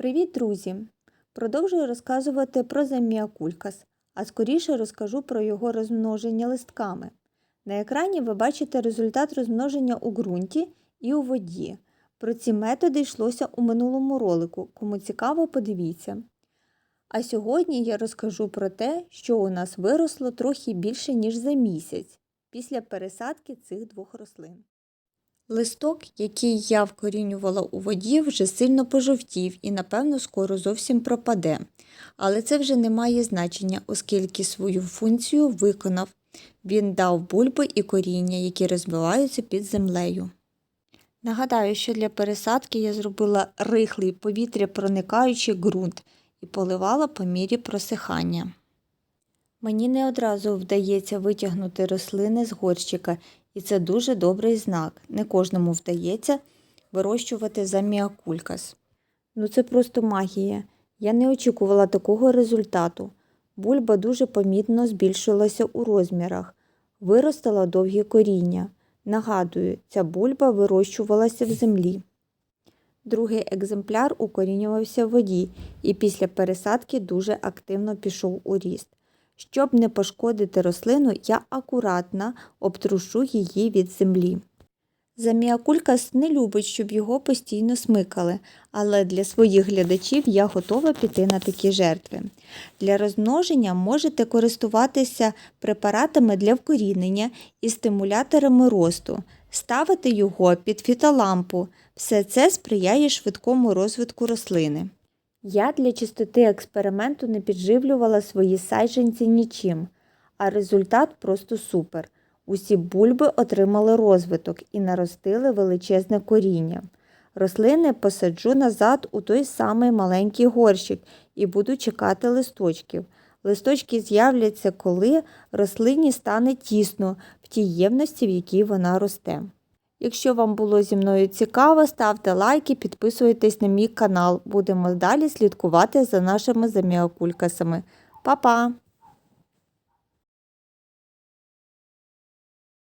Привіт, друзі! Продовжую розказувати про заміакулькас, а скоріше розкажу про його розмноження листками. На екрані ви бачите результат розмноження у ґрунті і у воді. Про ці методи йшлося у минулому ролику. Кому цікаво, подивіться. А сьогодні я розкажу про те, що у нас виросло трохи більше, ніж за місяць після пересадки цих двох рослин. Листок, який я вкорінювала у воді, вже сильно пожовтів і, напевно, скоро зовсім пропаде. Але це вже не має значення, оскільки свою функцію виконав. Він дав бульби і коріння, які розвиваються під землею. Нагадаю, що для пересадки я зробила рихлий повітря проникаючий ґрунт і поливала по мірі просихання. Мені не одразу вдається витягнути рослини з горщика, і це дуже добрий знак. Не кожному вдається вирощувати заміакулькас. Ну це просто магія. Я не очікувала такого результату. Бульба дуже помітно збільшилася у розмірах, виростила довгі коріння. Нагадую, ця бульба вирощувалася в землі. Другий екземпляр укорінювався в воді і після пересадки дуже активно пішов у ріст. Щоб не пошкодити рослину, я акуратно обтрушу її від землі. Заміакулькас не любить, щоб його постійно смикали, але для своїх глядачів я готова піти на такі жертви. Для розмноження можете користуватися препаратами для вкорінення і стимуляторами росту, ставити його під фітолампу. Все це сприяє швидкому розвитку рослини. Я для чистоти експерименту не підживлювала свої сайженці нічим, а результат просто супер. Усі бульби отримали розвиток і наростили величезне коріння. Рослини посаджу назад у той самий маленький горщик і буду чекати листочків. Листочки з'являться, коли рослині стане тісно в тій ємності, в якій вона росте. Якщо вам було зі мною цікаво, ставте лайки, підписуйтесь на мій канал. Будемо далі слідкувати за нашими заміакулькасами. Па-па!